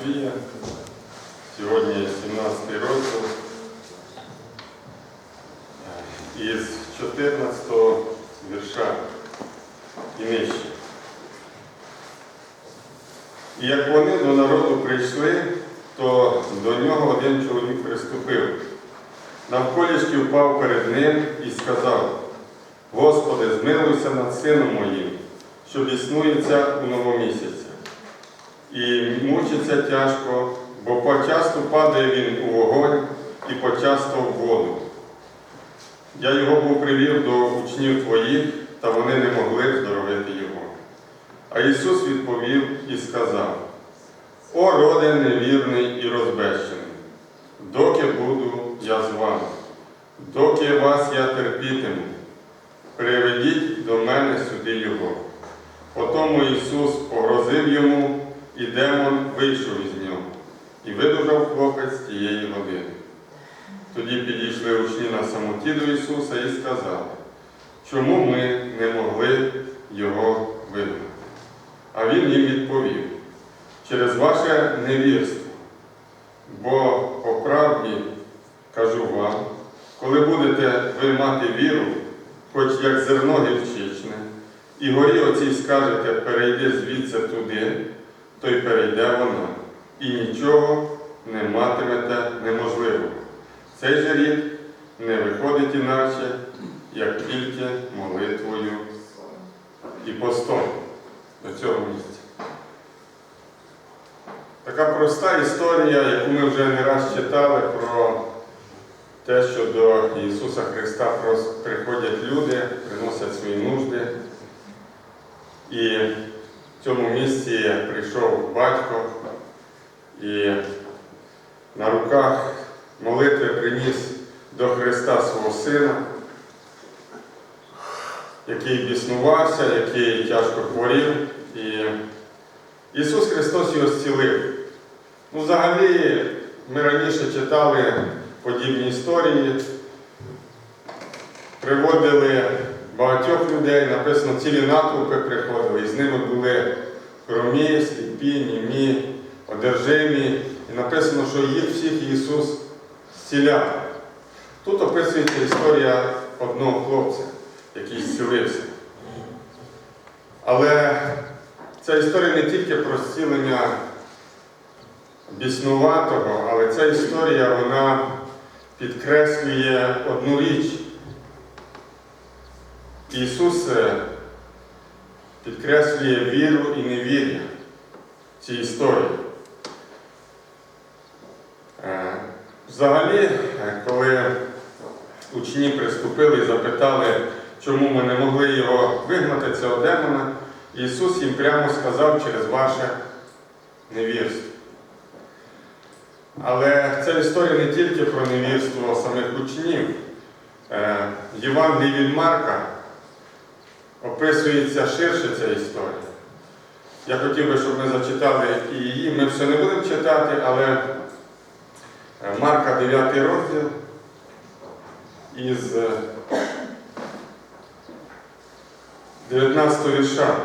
Матвія. Сьогодні 17 розділ. Е, Із 14 вірша і нижче. І як вони до народу прийшли, то до нього один чоловік приступив. Навколішки впав перед ним і сказав, Господи, змилуйся над сином моїм, що біснується у новомісяці. І мучиться тяжко, бо почасто падає він у вогонь і почасто в воду. Я його був привів до учнів твоїх, та вони не могли здоровити його. А Ісус відповів і сказав: О, роде невірний і розбещений, доки буду я з вами, доки вас я терпітиму, приведіть до мене сюди Його. Потому Ісус погрозив йому, і демон вийшов із нього, і видужав хлопець тієї години. Тоді підійшли учні на самоті до Ісуса і сказали, чому ми не могли Його вигнати? А Він їм відповів, через ваше невірство. Бо по правді кажу вам, коли будете ви мати віру, хоч як зерно гірчичне, і горі оцій скажете, перейди звідси туди, то й перейде вона, і нічого не матимете неможливого. Цей же рід не виходить іначе, як тільки молитвою і постом до цього місця. Така проста історія, яку ми вже не раз читали про те, що до Ісуса Христа приходять люди, приносять свої нужди. І цьому місці прийшов батько і на руках молитви приніс до Христа свого сина, який біснувався, який тяжко хворів. І Ісус Христос його зцілив. Ну, взагалі, ми раніше читали подібні історії, приводили багатьох людей, написано, цілі натовпи приходили, і з ними були хромі, сліпі, німі, одержимі. І написано, що їх всіх Ісус зціляв. Тут описується історія одного хлопця, який зцілився. Але ця історія не тільки про зцілення біснуватого, але ця історія вона підкреслює одну річ. Ісус підкреслює віру і невір'я в цій історії. Е, Взагалі, коли учні приступили і запитали, чому ми не могли його вигнати, цього демона, Ісус їм прямо сказав через ваше невірство. Але ця історія не тільки про невірство самих учнів. Е, В Євангелії від Марка описується ширше ця історія. Я хотів би, щоб ми зачитали і її. Ми все не будемо читати, але е, Марка 9 розділ із е, 19 вірша.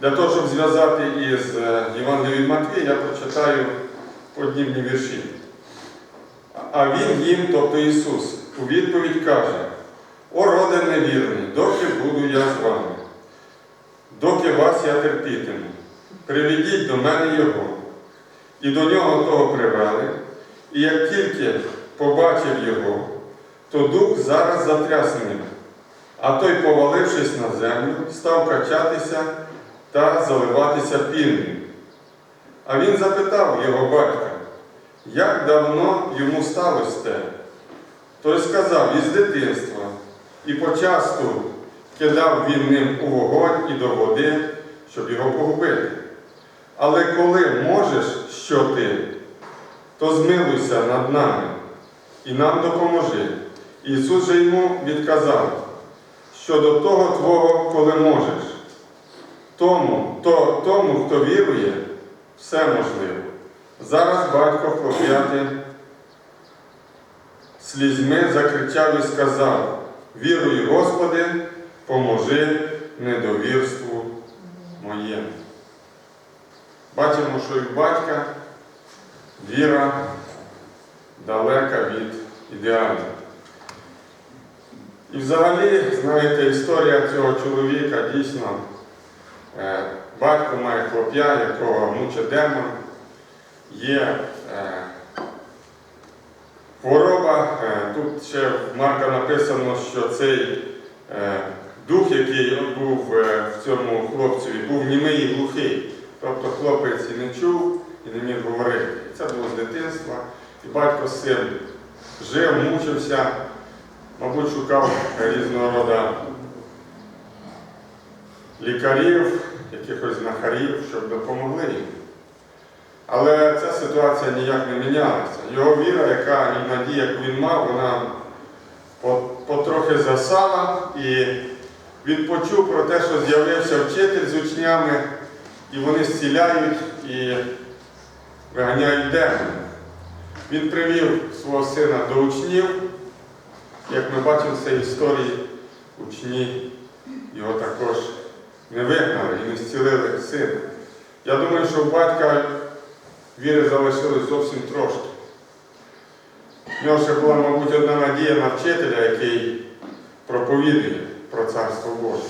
Для того, щоб зв'язати із е, Євангелієм від Матвія, я прочитаю подібні вірші. А він їм, тобто Ісус, у відповідь каже: О, роде невірний, доки буду я з вами, доки вас я терпітиму, приведіть до мене Його. І до нього того привели, і як тільки побачив його, то дух зараз затрясений, а той, повалившись на землю, став качатися та заливатися пінню. А він запитав його батька, як давно йому сталося те? Той сказав із дитинства, і почасту кидав він ним у вогонь і до води, щоб його погубити. Але коли можеш, що ти, то змилуйся над нами і нам допоможи. Ісус же йому відказав, що до того Твого, коли можеш. Тому, то, тому, хто вірує, все можливо. Зараз батько хлоп'яти слізьми закричав і сказав: Вірую, Господи, поможи недовірству моєму. бачимо, що і в батька віра далека від ідеалу. І взагалі, знаєте, історія цього чоловіка дійсно, е, батько має хлоп'я, якого мучить демон, є е, хвороба. Е, Тут ще в Марка написано, що цей е, дух, який був е, в цьому хлопцеві, був німий і глухий. Тобто хлопець і не чув, і не міг говорити. Це було з дитинства. І батько цим жив, мучився, мабуть, шукав різного роду лікарів, якихось знахарів, щоб допомогли їм. Але ця ситуація ніяк не мінялася. Його віра, яка і надія, яку він мав, вона потрохи засала, і він почув про те, що з'явився вчитель з учнями, і вони зціляють і виганяють демонів. Він привів свого сина до учнів. Як ми бачимо в цій історії, учні його також не вигнали і не зцілили сина. Я думаю, що батька віри залишилось зовсім трошки. В нього ще була, мабуть, одна надія на вчителя, який проповідує про Царство Боже.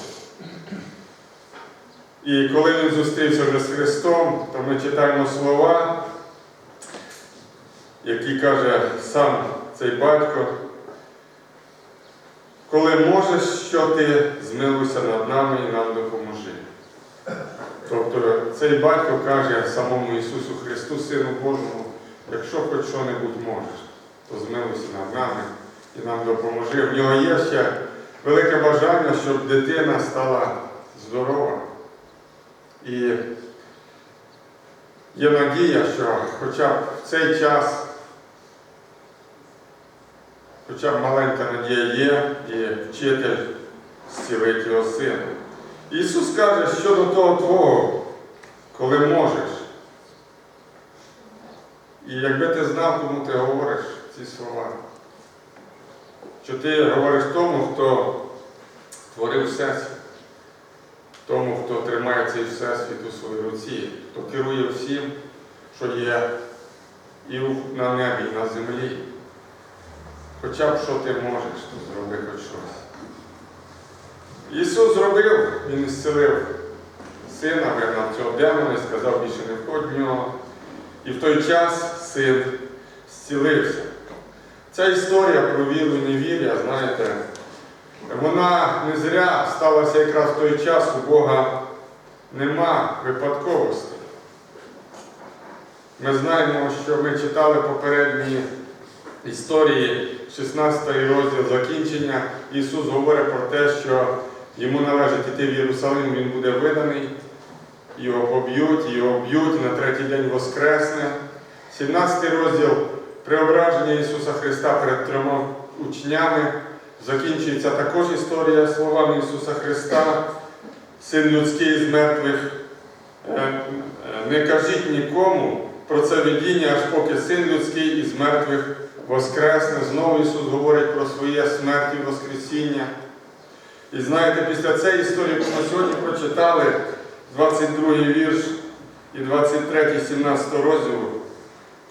І коли він зустрівся вже з Христом, то ми читаємо слова, які каже сам цей батько. Коли можеш, що ти змилуйся над нами і нам допоможи. Тобто цей батько каже самому Ісусу Христу, Сину Божому, якщо хоч що-небудь можеш, то змилуйся над нами і нам допоможи. В нього є ще велике бажання, щоб дитина стала здорова. І є надія, що хоча б в цей час, хоча б маленька надія є, і вчитель зцілить його сина. Ісус каже, що до того Твого, коли можеш. І якби ти знав, кому ти говориш ці слова, що ти говориш тому, хто творив Всесвіт, тому, хто тримає цей Всесвіт у своїй руці, хто керує всім, що є і на небі, і на землі. Хоча б що ти можеш, то зроби хоч щось. Ісус зробив, Він зцілив сина, вигнав цього демона і сказав, більше не входь в нього. І в той час син зцілився. Ця історія про віру і невір'я, знаєте, вона не зря сталася якраз в той час, у Бога нема випадковостей. Ми знаємо, що ми читали попередні історії 16 розділ закінчення. Ісус говорить про те, що йому належить іти в Єрусалим, він буде виданий, його поб'ють, його б'ють, на третій день воскресне. 17 розділ преображення Ісуса Христа перед трьома учнями. Закінчується також історія словами Ісуса Христа, Син людський з мертвих. Е, е, Не кажіть нікому про це видіння, аж поки Син людський із мертвих воскресне. Знову Ісус говорить про своє смерть і Воскресіння. І знаєте, після цієї історії, яку ми сьогодні прочитали, 22 вірш і 23, 17 розділу,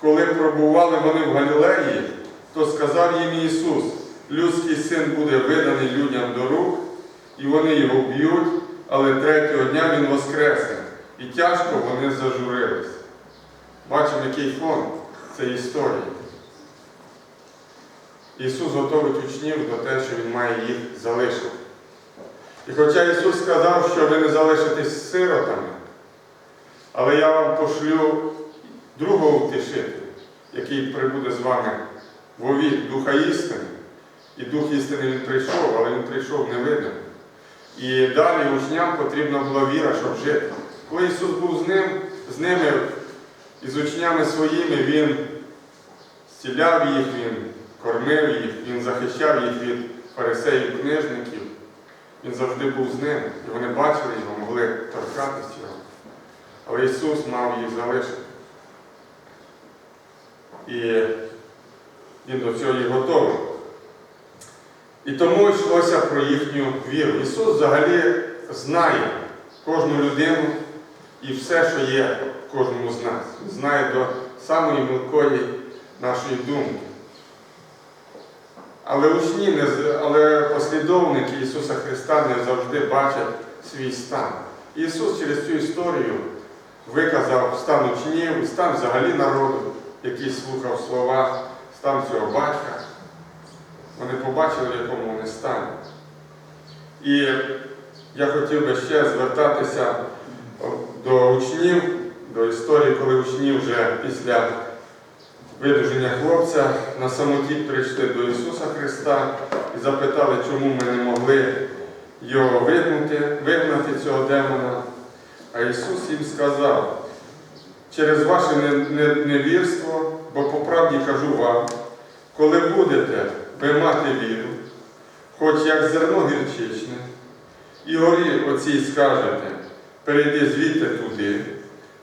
коли пробували вони в Галілеї, то сказав їм Ісус, людський син буде виданий людям до рук, і вони його вб'ють, але третього дня Він воскресне. І тяжко вони зажурились. Бачимо, який фон цієї історії. Ісус готовить учнів до те, що Він має їх залишити. І хоча Ісус сказав, що ви не залишитесь сиротами, але я вам пошлю другого втішителя, який прибуде з вами вовік Духа істини. І Дух істини він прийшов, але він прийшов невидимий. І далі учням потрібна була віра, щоб жити. Коли Ісус був з ним, з ними і з учнями своїми, Він зціляв їх, Він кормив їх, Він захищав їх від фарисеїв, книжників. Він завжди був з ними, і вони бачили його, могли торкатися його. Але Ісус мав їх залишити. І Він до цього і готовий. І тому йшлося про їхню віру. Ісус взагалі знає кожну людину і все, що є кожному з нас. Знає до самої мілкої нашої думки. Але учні, але послідовники Ісуса Христа не завжди бачать свій стан. Ісус через цю історію виказав стан учнів, стан взагалі народу, який слухав слова, стан цього батька. Вони побачили, в якому вони стані. І я хотів би ще звертатися до учнів, до історії, коли учні вже після видуження хлопця на самоті прийшли до Ісуса Христа і запитали, чому ми не могли його вигнати, вигнати цього демона. А Ісус їм сказав, через ваше не- не- невірство, бо по правді кажу вам, коли будете ви мати віру, хоч як зерно гірчичне, і горі оцій скажете, перейди звідти туди,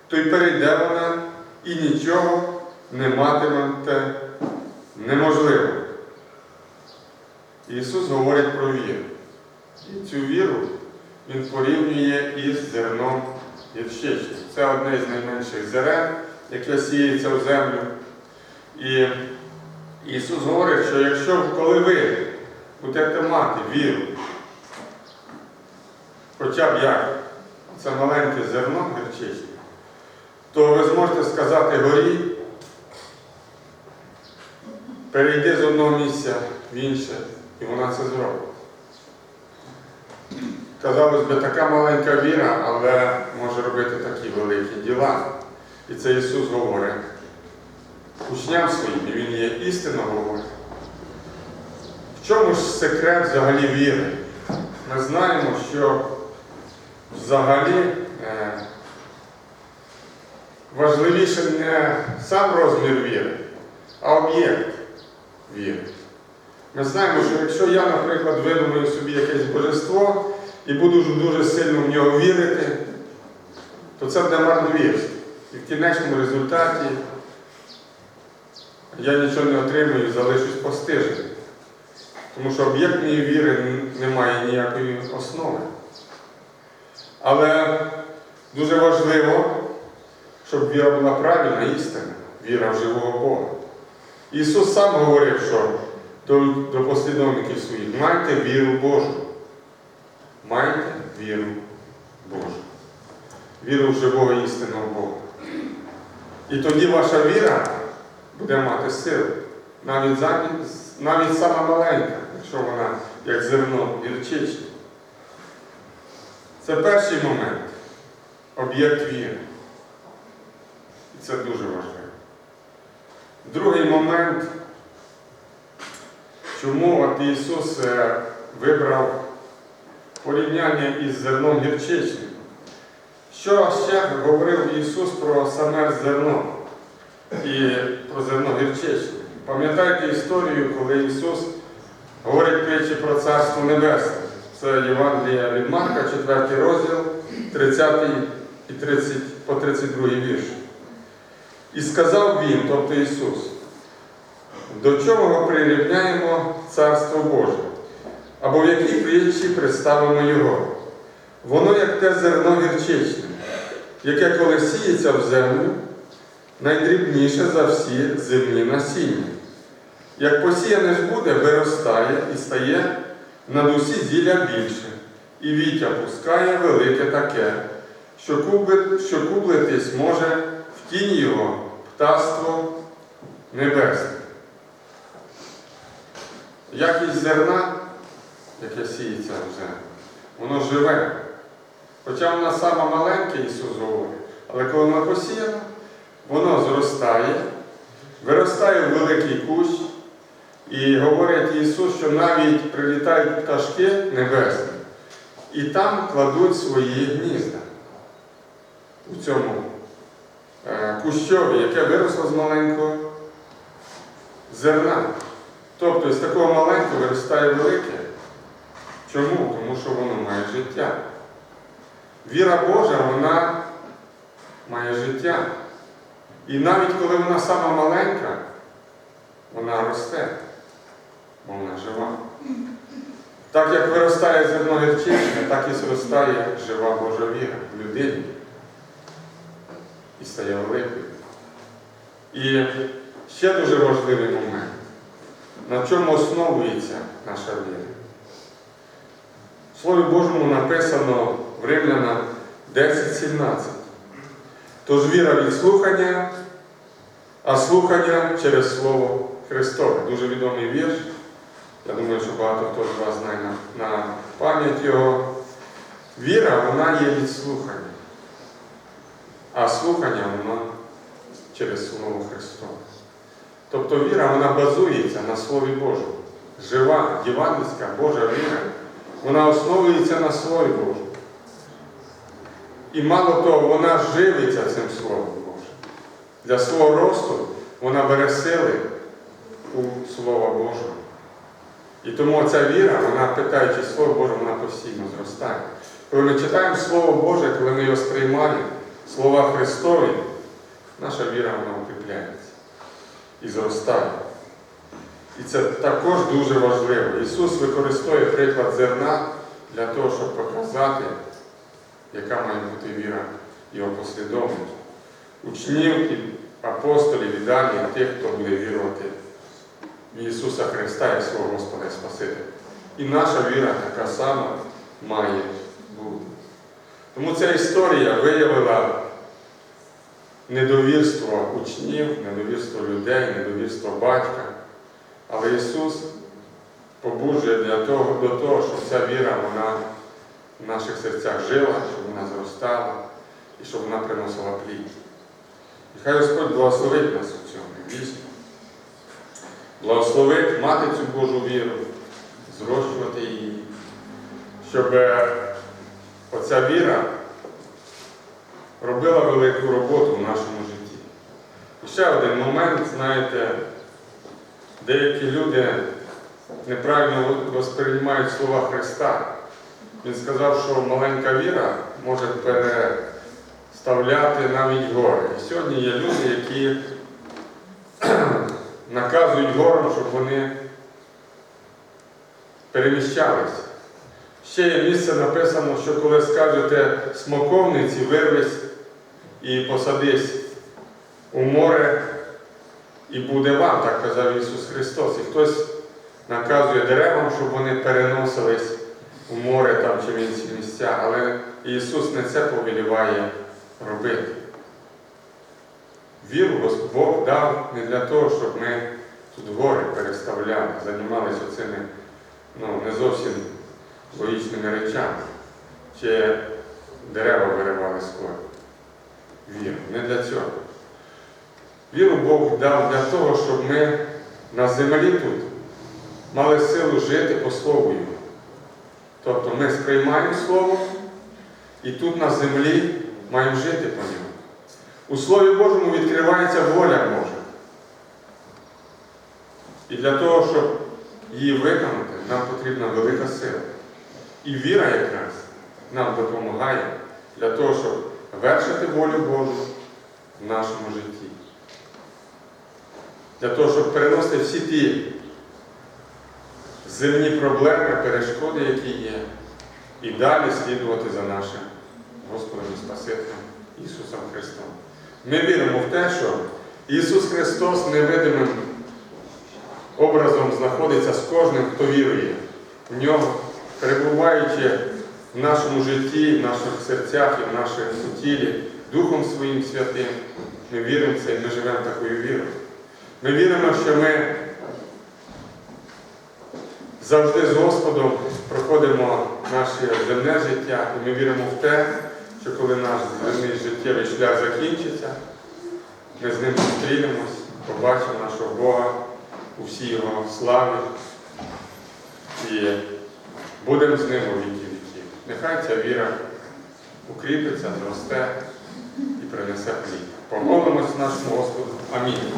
то й перейде вона, і нічого не матимете неможливо. Ісус говорить про віру. І цю віру Він порівнює із зерном гірчичним. Це одне з найменших зерен, яке сіється в землю. І Ісус говорить, що якщо коли ви будете мати віру, хоча б як це маленьке зерно гірчичне, то ви зможете сказати горі, перейди з одного місця в інше, і вона це зробить. Казалось би, така маленька віра, але може робити такі великі діла. І це Ісус говорить учням своїм, і Він є істинно говорить. В чому ж секрет взагалі віри? Ми знаємо, що взагалі е, важливіше не сам розмір віри, а об'єкт віри. Ми знаємо, що якщо я, наприклад, видумаю собі якесь божество і буду дуже сильно в нього вірити, то це буде марновірство. І в кінечному результаті я нічого не отримую і залишусь постиженим. Тому що об'єкт моєї віри не має ніякої основи. Але дуже важливо, щоб віра була правильна, істинна, віра в живого Бога. Ісус сам говорив, що до, до послідовників своїх майте віру Божу. Майте віру Божу. Віру в живого істинного Бога. І тоді ваша віра буде мати силу. Навіть, навіть сама маленька, якщо вона як зерно гірчичне. Це перший момент об'єкт віри. І це дуже важливо. Другий момент, чому от Ісус е, вибрав порівняння із зерном гірчичним. Що ще говорив Ісус про саме зерно і про зерно гірчичне? Пам'ятаєте історію, коли Ісус говорить притчі про Царство Небесне? Це Євангелія від Марка, 4 розділ, 30 і 30, по 32 вірш. І сказав Він, тобто Ісус, до чого ми прирівняємо Царство Боже, або в якій притчі представимо Його. Воно як те зерно гірчичне, яке коли сіється в землю, найдрібніше за всі земні насіння. Як посіяне ж буде, виростає і стає над усі зілля більше, і вітя пускає велике таке, що кублитись може в тіні його птаство небесне. Якість зерна, яке сіється в землю, воно живе. Хоча вона сама маленька, Ісус говорить, але коли вона посіяна, воно зростає, виростає в великий кущ, і говорить Ісус, що навіть прилітають пташки небесні, і там кладуть свої гнізда у цьому кущові, яке виросло з маленького зерна. Тобто з такого маленького виростає велике. Чому? Тому що воно має життя. Віра Божа, вона має життя. І навіть коли вона сама маленька, вона росте, бо вона жива. Так як виростає зерно гірчичне, так і зростає жива Божа віра в людині. І стає великою. І ще дуже важливий момент, на чому основується наша віра. В Слові Божому написано в Римлянам 10.17. Тож віра від слухання, а слухання через Слово Христове. Дуже відомий вірш. Я думаю, що багато хто з вас знає на, на пам'ять його. Віра, вона є від слухання, а слухання воно через Слово Христове. Тобто віра, вона базується на Слові Божому. Жива, євангельська Божа віра, вона основується на Слові Божому. І мало того, вона живиться цим Словом Божим. Для свого росту вона бере сили у Слова Божого. І тому ця віра, вона, питаючи Слово Боже, вона постійно зростає. Коли ми читаємо Слово Боже, коли ми його сприймаємо, слова Христові, наша віра вона укріпляється і зростає. І це також дуже важливо. Ісус використовує приклад зерна для того, щоб показати, яка має бути віра Його послідовників, учнів і апостолів і далі тих, хто буде вірувати в Ісуса Христа як свого Господа і Спасителя. І наша віра така сама має бути. Тому ця історія виявила недовірство учнів, недовірство людей, недовірство батька. Але Ісус побуджує для того, до того, щоб ця віра вона в наших серцях жила, щоб вона зростала і щоб вона приносила плід. І хай Господь благословить нас у цьому дійсно. Благословить мати цю Божу віру, зрощувати її, щоб оця віра робила велику роботу в нашому житті. І ще один момент, знаєте, деякі люди неправильно восприймають слова Христа. Він сказав, що маленька віра може переставляти навіть гори. І сьогодні є люди, які наказують горам, щоб вони переміщалися. Ще є місце написано, що коли скажете смоковниці, вирвись і посадись у море, і буде вам, так казав Ісус Христос. І хтось наказує деревам, щоб вони переносились у море там чи в інші місця, але Ісус не це повеліває робити. Віру Бог дав не для того, щоб ми тут гори переставляли, займалися цими ну, не зовсім логічними речами, чи дерева виривали з. Віру, не для цього. Віру Бог дав для того, щоб ми на землі тут мали силу жити по Слову Його. Тобто ми сприймаємо Слово і тут на землі маємо жити по ньому. У Слові Божому відкривається воля Божа. І для того, щоб її виконати, нам потрібна велика сила. І віра якраз нам допомагає для того, щоб вершити волю Божу в нашому житті. Для того, щоб переносити всі ті земні проблеми, перешкоди, які є, і далі слідувати за нашим Господом і Спасителем Ісусом Христом. Ми віримо в те, що Ісус Христос невидимим образом знаходиться з кожним, хто вірує в нього, перебуваючи в нашому житті, в наших серцях і в нашому тілі, Духом Своїм Святим. Ми віримо в це і ми живемо такою вірою. Ми віримо, що ми завжди з Господом проходимо наше земне життя, і ми віримо в те, що коли наш земний життєвий шлях закінчиться, ми з ним зустрінемось, побачимо нашого Бога у всій Його славі будемо з ним у віки віків. Нехай ця віра укріпиться, зросте і принесе плід. Помолимось нашому Господу. Амінь.